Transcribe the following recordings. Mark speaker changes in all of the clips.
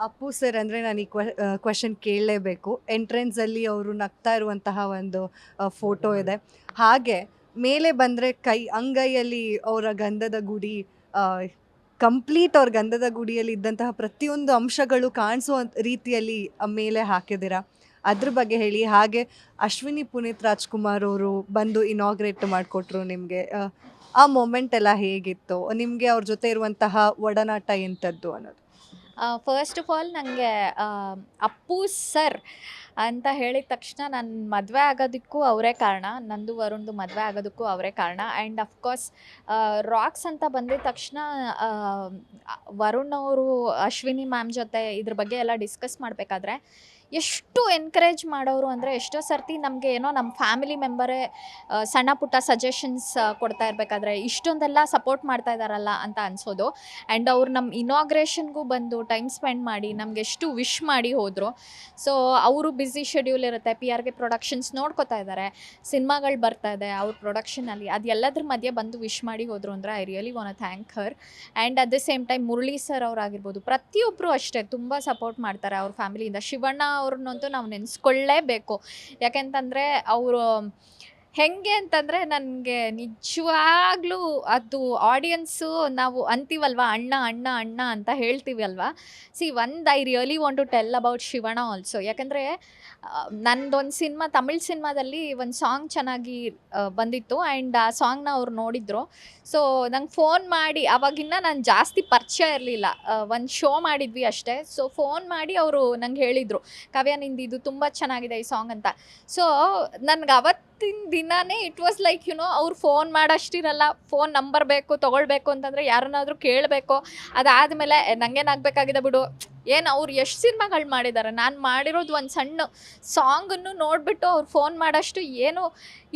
Speaker 1: Appu sir ಅಂದರೆ ನಾನು ಈ ಕ್ವೆಶನ್ ಕೇಳಲೇಬೇಕು. ಎಂಟ್ರೆನ್ಸಲ್ಲಿ ಅವರು ನಗ್ತಾ ಇರುವಂತಹ ಒಂದು ಫೋಟೋ ಇದೆ. ಹಾಗೆ ಮೇಲೆ ಬಂದರೆ ಕೈ ಅಂಗೈಯಲ್ಲಿ ಅವರ ಗಂಧದ ಗುಡಿ ಕಂಪ್ಲೀಟ್ ಅವ್ರ ಗಂಧದ ಗುಡಿಯಲ್ಲಿ ಇದ್ದಂತಹ ಪ್ರತಿಯೊಂದು ಅಂಶಗಳು ಕಾಣಿಸುವ ರೀತಿಯಲ್ಲಿ ಮೇಲೆ ಹಾಕಿದ್ದೀರಾ? ಅದ್ರ ಬಗ್ಗೆ ಹೇಳಿ. ಹಾಗೆ ಅಶ್ವಿನಿ ಪುನೀತ್ ರಾಜ್ಕುಮಾರ್ ಅವರು ಬಂದು ಇನಾಗ್ರೇಟ್ ಮಾಡಿಕೊಟ್ರು ನಿಮಗೆ. ಆ ಮೊಮೆಂಟ್ ಎಲ್ಲ ಹೇಗಿತ್ತು? ನಿಮಗೆ ಅವ್ರ ಜೊತೆ ಇರುವಂತಹ ಒಡನಾಟ ಎಂಥದ್ದು ಅನ್ನೋದು.
Speaker 2: ಫಸ್ಟ್ ಆಫ್ ಆಲ್ ನನಗೆ ಅಪ್ಪು ಸರ್ ಅಂತ ಹೇಳಿದ ತಕ್ಷಣ ನನ್ನ ಮದುವೆ ಆಗೋದಕ್ಕೂ ಅವರೇ ಕಾರಣ. ನಂದು ವರುಣ್ದು ಮದುವೆ ಆಗೋದಕ್ಕೂ ಅವರೇ ಕಾರಣ. ಆ್ಯಂಡ್ ಅಫ್ಕೋರ್ಸ್ ರಾಕ್ಸ್ ಅಂತ ಬಂದಿದ ತಕ್ಷಣ ವರುಣ್ ಅವರು, ಅಶ್ವಿನಿ ಮ್ಯಾಮ್ ಜೊತೆ ಇದ್ರ ಬಗ್ಗೆ ಎಲ್ಲ ಡಿಸ್ಕಸ್ ಮಾಡಬೇಕಾದ್ರೆ ಎಷ್ಟು ಎನ್ಕರೇಜ್ ಮಾಡೋರು ಅಂದರೆ ಎಷ್ಟೋ ಸರ್ತಿ ನಮಗೆ ಏನೋ ನಮ್ಮ ಫ್ಯಾಮಿಲಿ ಮೆಂಬರೇ ಸಣ್ಣ ಪುಟ್ಟ ಸಜೆಷನ್ಸ್ ಕೊಡ್ತಾ ಇರಬೇಕಾದ್ರೆ ಇಷ್ಟೊಂದೆಲ್ಲ ಸಪೋರ್ಟ್ ಮಾಡ್ತಾ ಇದ್ದಾರಲ್ಲ ಅಂತ ಅನ್ಸೋದು. ಆ್ಯಂಡ್ ಅವ್ರು ನಮ್ಮ ಇನಾಗ್ರೇಷನ್ಗೂ ಬಂದು ಟೈಮ್ ಸ್ಪೆಂಡ್ ಮಾಡಿ ನಮ್ಗೆ ಎಷ್ಟು ವಿಶ್ ಮಾಡಿ ಹೋದರು. ಸೊ ಅವರು ಬ್ಯುಸಿ ಶೆಡ್ಯೂಲ್ ಇರುತ್ತೆ ಪಿ ಆರ್ ಕೆ ಪ್ರೊಡಕ್ಷನ್ಸ್ ನೋಡ್ಕೋತಾ ಇದ್ದಾರೆ ಸಿನಿಮಾಗಳು ಬರ್ತಾ ಇದೆ, ಅವ್ರ ಪ್ರೊಡಕ್ಷನಲ್ಲಿ ಅದೆಲ್ಲದ್ರ ಮಧ್ಯೆ ಬಂದು ವಿಶ್ ಮಾಡಿ ಹೋದರು ಅಂದರೆ I really want thank her and at the same time Murali sir ಅವರಾಗಿರ್ಬೋದು ಪ್ರತಿಯೊಬ್ಬರು ಅಷ್ಟೇ ತುಂಬ ಸಪೋರ್ಟ್ ಮಾಡ್ತಾರೆ ಅವ್ರ ಫ್ಯಾಮಿಲಿಯಿಂದ ಶಿವಣ್ಣ ಅವ್ರನ್ನಂತೂ ನಾವು ನೆನೆಸ್ಕೊಳ್ಳೇಬೇಕು. ಯಾಕೆಂತಂದರೆ ಅವರು ಹೆಂಗೆ ಅಂತಂದರೆ ನನಗೆ ನಿಜವಾಗ್ಲೂ ಅದು ಆಡಿಯನ್ಸು ನಾವು ಅಂತೀವಲ್ವಾ, ಅಣ್ಣ ಅಣ್ಣ ಅಣ್ಣ ಅಂತ ಹೇಳ್ತೀವಿ ಅಲ್ವಾ ಸಿ ಒಂದು I really want to tell about Shivanna also ಯಾಕಂದರೆ ನಂದೊಂದು ಸಿನಿಮಾ, ತಮಿಳ್ ಸಿನಿಮಾದಲ್ಲಿ ಒಂದು ಸಾಂಗ್ ಚೆನ್ನಾಗಿ ಬಂದಿತ್ತು ಆ್ಯಂಡ್ ಆ ಸಾಂಗ್ನ ಅವ್ರು ನೋಡಿದ್ರು. ಸೊ ನಂಗೆ ಫೋನ್ ಮಾಡಿ, ಅವಾಗಿನ್ನ ನಾನು ಜಾಸ್ತಿ ಪರಿಚಯ ಇರಲಿಲ್ಲ. ಒಂದು ಶೋ ಮಾಡಿದ್ವಿ ಅಷ್ಟೇ. ಸೊ ಫೋನ್ ಮಾಡಿ ಅವರು ನಂಗೆ ಹೇಳಿದರು, ಕಾವ್ಯ ನಿಂದು ಇದು ತುಂಬ ಚೆನ್ನಾಗಿದೆ ಈ ಸಾಂಗ್ ಅಂತ. ಸೊ ನನ್ಗೆ ಅವತ್ತಿನ ದಿನನೇ it was like you know ಅವ್ರು ಫೋನ್ ಮಾಡೋಷ್ಟಿರಲ್ಲ ಫೋನ್ ನಂಬರ್ ಬೇಕು, ತೊಗೊಳ್ಬೇಕು ಅಂತಂದರೆ ಯಾರನ್ನಾದರೂ ಕೇಳಬೇಕು. ಅದಾದಮೇಲೆ ನನಗೇನಾಗಬೇಕಾಗಿದೆ ಬಿಡು. ಏನು ಅವ್ರು ಎಷ್ಟು ಸಿನಿಮಾಗಳು ಮಾಡಿದ್ದಾರೆ ನಾನು ಮಾಡಿರೋದು ಒಂದು ಸಣ್ಣ ಸಾಂಗನ್ನು ನೋಡಿಬಿಟ್ಟು ಅವ್ರು ಫೋನ್ ಮಾಡೋಷ್ಟು ಏನು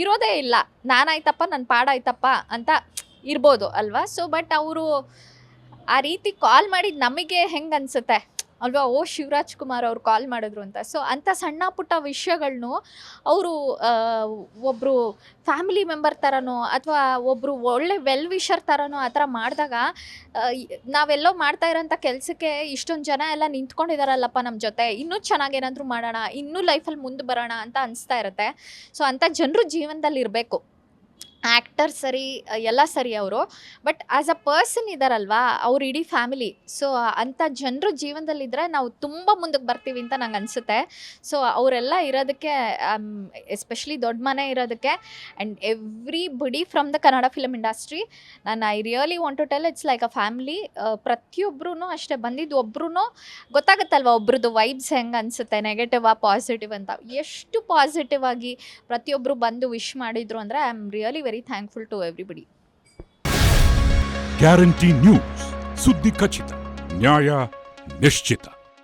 Speaker 2: ಇರೋದೇ ಇಲ್ಲ. ನಾನಾಯ್ತಪ್ಪ ನನ್ನ ಪಾಡಾಯ್ತಪ್ಪ ಅಂತ ಇರ್ಬೋದು ಅಲ್ವಾ? ಸೊ ಬಟ್ ಅವರು ಆ ರೀತಿ ಕಾಲ್ ಮಾಡಿದ ನಮಗೆ ಹೆಂಗೆ ಅನಿಸುತ್ತೆ? ಅಲ್ವಾ, ಓ ಶಿವರಾಜ್ ಕುಮಾರ್ ಅವ್ರು ಕಾಲ್ ಮಾಡಿದ್ರು ಅಂತ. ಸೊ ಅಂಥ ಸಣ್ಣ ಪುಟ್ಟ ವಿಷಯಗಳನ್ನು ಅವರು ಒಬ್ಬರು ಫ್ಯಾಮಿಲಿ ಮೆಂಬರ್ ಥರನೋ ಅಥವಾ ಒಬ್ಬರು ಒಳ್ಳೆ ವೆಲ್ ವಿಷರ್ ಥರನೋ ಆ ಥರ ಮಾಡಿದಾಗ ನಾವೆಲ್ಲೋ ಮಾಡ್ತಾ ಇರೋಂಥ ಕೆಲಸಕ್ಕೆ ಇಷ್ಟೊಂದು ಜನ ಎಲ್ಲ ನಿಂತ್ಕೊಂಡಿದಾರಲ್ಲಪ್ಪ ನಮ್ಮ ಜೊತೆ. ಇನ್ನೂ ಚೆನ್ನಾಗಿ ಏನಾದರೂ ಮಾಡೋಣ, ಇನ್ನೂ ಲೈಫಲ್ಲಿ ಮುಂದೆ ಬರೋಣ ಅಂತ ಅನಿಸ್ತಾ ಇರುತ್ತೆ. ಸೊ ಅಂಥ ಜನರು ಜೀವನದಲ್ಲಿ ಇರಬೇಕು. ಆ್ಯಕ್ಟರ್ ಸರಿ ಎಲ್ಲ ಸರಿ ಅವರು. ಬಟ್ ಆ್ಯಸ್ ಅ ಪರ್ಸನ್ ಇದ್ದಾರಲ್ವಾ ಅವ್ರ ಇಡೀ ಫ್ಯಾಮಿಲಿ. ಸೊ, ಅಂಥ ಜನರು ಜೀವನದಲ್ಲಿದ್ದರೆ ನಾವು ತುಂಬ ಮುಂದಕ್ಕೆ ಬರ್ತೀವಿ ಅಂತ ನಂಗೆ ಅನಿಸುತ್ತೆ. ಸೊ, ಅವರೆಲ್ಲ ಇರೋದಕ್ಕೆ ಎಸ್ಪೆಷಲಿ ದೊಡ್ಡ ಮನೆ ಇರೋದಕ್ಕೆ and everybody from the Kannada film industry, ನಾನು, I really want to tell it's like a family ಪ್ರತಿಯೊಬ್ಬರೂ ಅಷ್ಟೇ ಬಂದಿದ್ದು ಒಬ್ರು ಗೊತ್ತಾಗುತ್ತಲ್ವ ಒಬ್ರದ್ದು ವೈಬ್ಸ್ ಹೆಂಗೆ ಅನಿಸುತ್ತೆ, ನೆಗೆಟಿವ್ ಆ, ಪಾಸಿಟಿವ್ ಅಂತ. ಎಷ್ಟು ಪಾಸಿಟಿವ್ ಆಗಿ ಪ್ರತಿಯೊಬ್ಬರು ಬಂದು ವಿಶ್ ಮಾಡಿದ್ರು ಅಂದರೆ I am really very thankful to everybody
Speaker 3: guarantee news ಸುದ್ದಿ ಖಚಿತ ನ್ಯಾಯ ನಿಶ್ಚಿತ